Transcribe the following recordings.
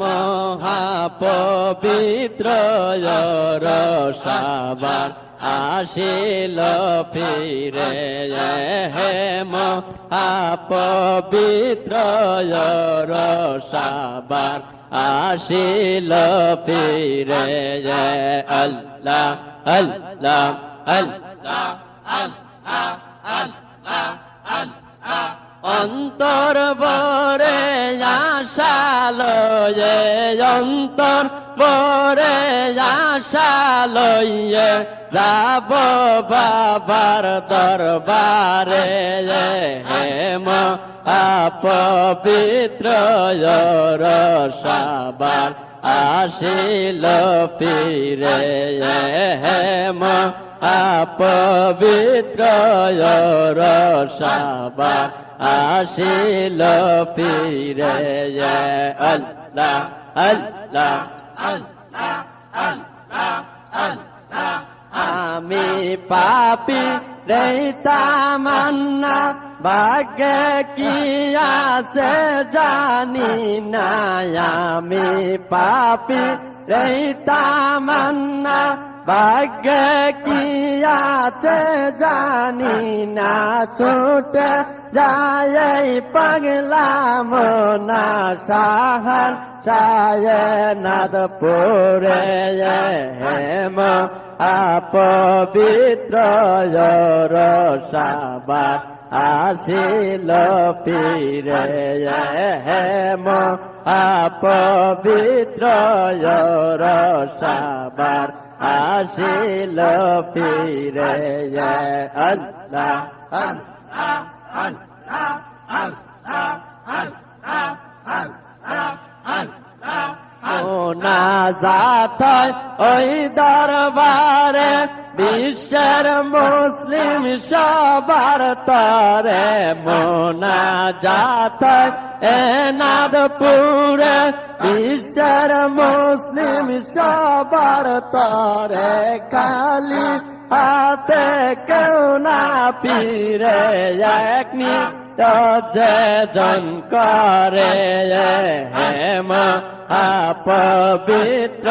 মহাপবিত্র রসাবার আসিল ফিরে। হে মহাপবিত্র রসাবার আসিল ফিরে। আল্লাহ আল্লাহ আল্লাহ। অন্তর বরে আশালো যে অন্তর বরে আশালো যাব বাবার দরবারে হেম আপবিত্র রসাবার। আসিল ফিরে হেম আপবিত্র রসাবার আসিল ফিরে আল্লাহ আল্লাহ আমি পাপি রে তামান্না ভাগ্যে কি আছে জানি না, আমি পাপি রে তামান্না। ভাগ্যে কি আছে জানি না, ছোটে যায় পাগলা মনা সাহান চায় নাদ পরে হেম আপবিত্র রসাবার আসিল ফিরে হেম আপবিত্র রসাবার আসিল ফিরে আল্লাহ আল্লাহ আল্লাহ আল্লাহ না যাত ওই দরবারে বিশ্বের মুসলিম সবার তরে মোনা যাত এ নাদপুরে বিশ্বের মুসলিম সবার তরে কালি হাতে কেউ না পীরে একনি যে জন করে হেম, আপবিত্র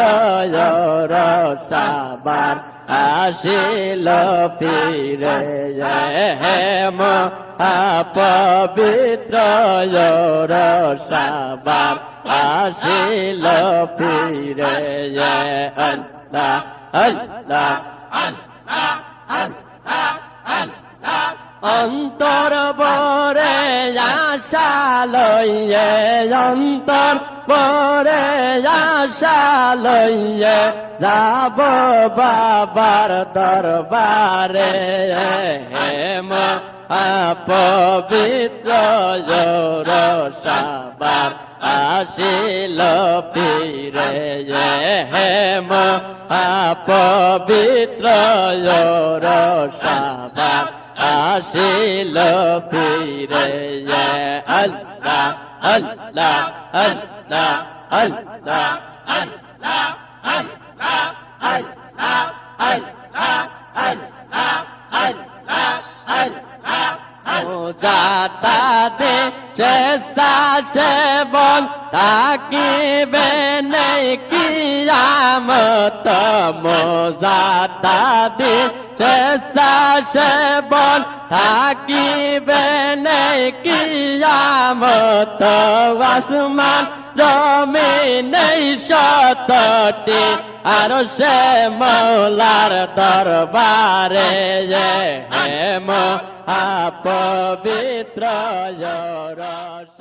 রসাবার আসিল ফিরে হেম আপবিত্র রসাবার আসিল ফিরে আল্লাহ আল্লাহ আল্লাহ আল্লাহ আল্লাহ, অন্তর বরে আশা লইয়ে অন্তর বরে আশা লইয়ে যাব বাবার দরবারে। হেম পবিত্র রসাবার আসিল ফিরে। হেম পবিত্র রসাবার আসিল ফিরে। আল্লাহ আল্লাহ আল্লাহ। আল্লাহ আল্লাহ আল্লাহ আল্লাহ আল্লাহ আল্লাহ আল্লাহ আল্লাহ যাতা দে চেষ্টা সে বল তাকিবে নেই কিয়ামত। মোজাতা দে চেষ্টা সে বল থাকিবে কিয়ামত আসমান জমি নেই সতটি আর সে মৌলার দরবারে হেম আপবিত্র রসা